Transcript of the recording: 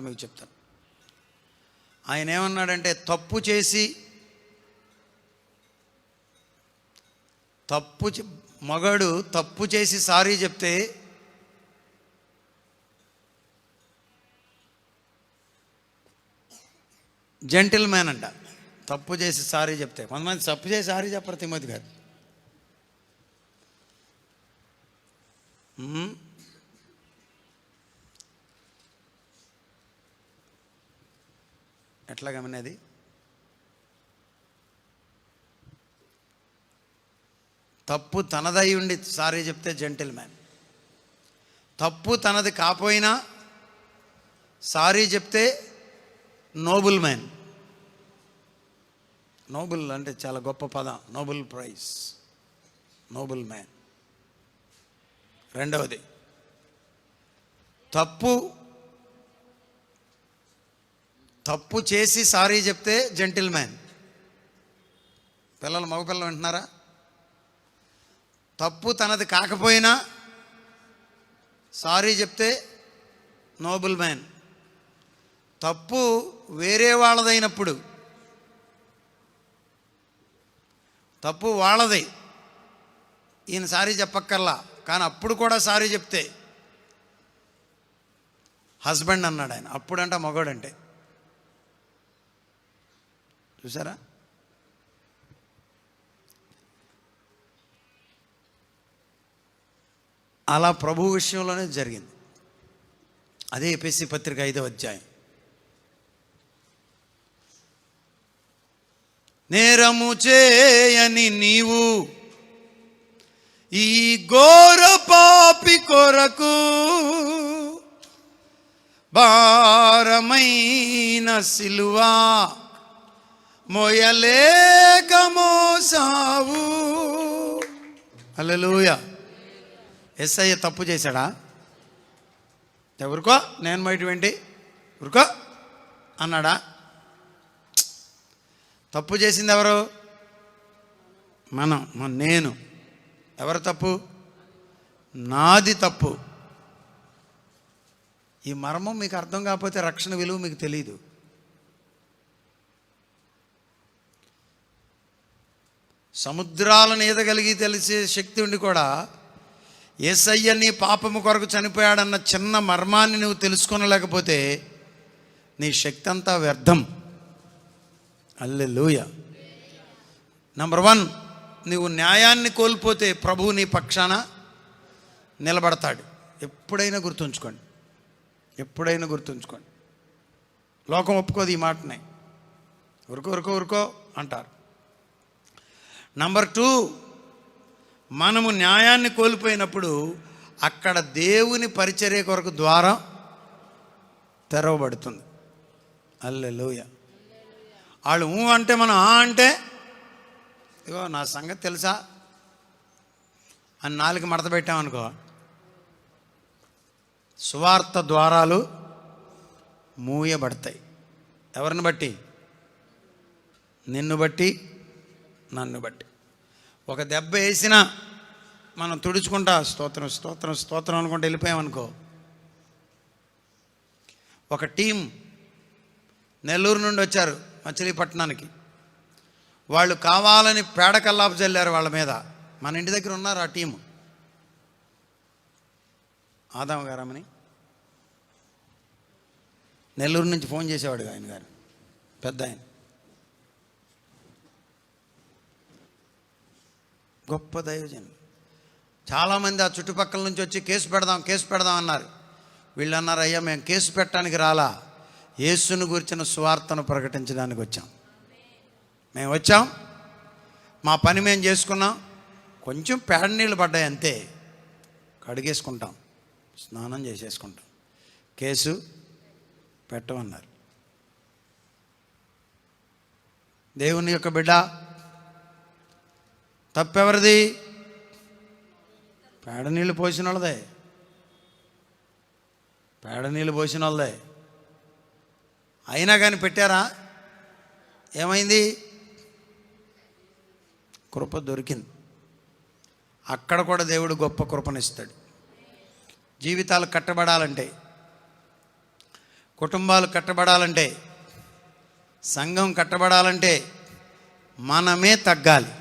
మీకు చెప్తాను. ఆయన ఏమన్నాడంటే తప్పు చేసి తప్పు మగడు మగాడు తప్పు చేసి సారీ చెప్తే జెంటిల్మ్యాన్ అంట. తప్పు చేసి సారీ చెప్తే. కొంతమంది తప్పు చేసి సారీ చెప్పరు తిమ్మతి గారు. ఎట్లా గమనేది? తప్పు తనదై ఉండి సారీ చెప్తే జెంటిల్ మ్యాన్ తప్పు తనది కాపోయినా సారీ చెప్తే నోబుల్ మ్యాన్ నోబుల్ అంటే చాలా గొప్ప పదం. నోబుల్ ప్రైజ్ నోబుల్ మ్యాన్ రెండవది తప్పు తప్పు చేసి సారీ చెప్తే జెంటిల్ మ్యాన్ పిల్లలు మగపిల్లలు వింటున్నారా? తప్పు తనది కాకపోయినా సారీ చెప్తే నోబుల్ మ్యాన్ తప్పు వేరే వాళ్ళదైనప్పుడు తప్పు వాళ్ళది. ఈయన సారీ చెప్పక్కర్లా కానీ అప్పుడు కూడా సారీ చెప్తే హస్బెండ్ అన్నాడు ఆయన. అప్పుడంట మగోడంటే. చూసారా? అలా ప్రభు విషయంలోనే జరిగింది. అదే ఎపిసి పత్రిక ఐదవ అధ్యాయం. నేరము చేయని నీవు ఈ ఘోర పాపి కొరకు భారమైన సిలువా మొయలేక మోసావు హల్లెలూయా. ఎస్ఐ తప్పు చేశాడా? ఎవరికో? నేను బయటవేంటి ఊరుకో అన్నాడా? తప్పు చేసింది ఎవరు మనం మన నేను. ఎవరు తప్పు? నాది తప్పు. ఈ మర్మం మీకు అర్థం కాకపోతే రక్షణ విలువ మీకు తెలియదు సముద్రాలను ఈదగలిగి తెలిసే శక్తి ఉండి కూడా ఏసయ్య నీ పాపము కొరకు చనిపోయాడన్న చిన్న మర్మాన్ని నువ్వు తెలుసుకొనలేకపోతే నీ శక్తి అంతా వ్యర్థం. అల్లెలూయ నంబర్ వన్ నువ్వు న్యాయాన్ని కోల్పోతే ప్రభువు నీ పక్షాన నిలబడతాడు. ఎప్పుడైనా గుర్తుంచుకోండి. ఎప్పుడైనా గుర్తుంచుకోండి. లోకం ఒప్పుకోదు ఈ మాటనే. ఉరుకో ఉరుకో ఉరుకో అంటారు. నంబర్ టూ మనము న్యాయాన్ని కోల్పోయినప్పుడు అక్కడ దేవుని పరిచర్య కొరకు ద్వారం తెరవబడుతుంది. అల్లెలోయ వాళ్ళు ఊ అంటే మనం ఆ అంటే ఇగో నా సంగతి తెలుసా? అని నాలుగు మడత పెట్టామనుకో సువార్త ద్వారాలు మూయబడతాయి. ఎవరిని బట్టి? నిన్ను బట్టి నన్ను బట్టి. ఒక దెబ్బ వేసినా మనం తుడుచుకుంటా స్తోత్రం స్తోత్రం స్తోత్రం అనుకుంటూ వెళ్ళిపోయామనుకో. ఒక టీం నెల్లూరు నుండి వచ్చారు మచిలీపట్నానికి. వాళ్ళు కావాలని పేడ కల్లాపు చల్లారు వాళ్ళ మీద. మన ఇంటి దగ్గర ఉన్నారు ఆ టీము. ఆదాం గారమ్మని నెల్లూరు నుంచి ఫోన్ చేసేవాడు ఆయన గారు. పెద్ద ఆయన. గొప్ప దైవజనం. చాలామంది ఆ చుట్టుపక్కల నుంచి వచ్చి కేసు పెడదాం కేసు పెడదాం అన్నారు. వీళ్ళు అన్నారు అయ్యా మేము కేసు పెట్టడానికి రాలా. యేసును గురించిన సువార్తను ప్రకటించడానికి వచ్చాం. మేము వచ్చాం. మా పని మేము చేసుకున్నాం. కొంచెం పేడ నీళ్ళు పడ్డాయి అంతే. కడిగేసుకుంటాం. స్నానం చేసేసుకుంటాం. కేసు పెట్టమన్నారు. దేవుని యొక్క బిడ్డ తప్పెవరిది? పేడ నీళ్ళు పోసిన వాళ్ళదే పేడ నీళ్ళు పోసిన వాళ్ళదే అయినా కానీ పెట్టారా? ఏమైంది? కృప దొరికింది. అక్కడ కూడా దేవుడు గొప్ప కృపనిస్తాడు. జీవితాలు కట్టబడాలంటే కుటుంబాలు కట్టబడాలంటే సంఘం కట్టబడాలంటే మనమే తగ్గాలి.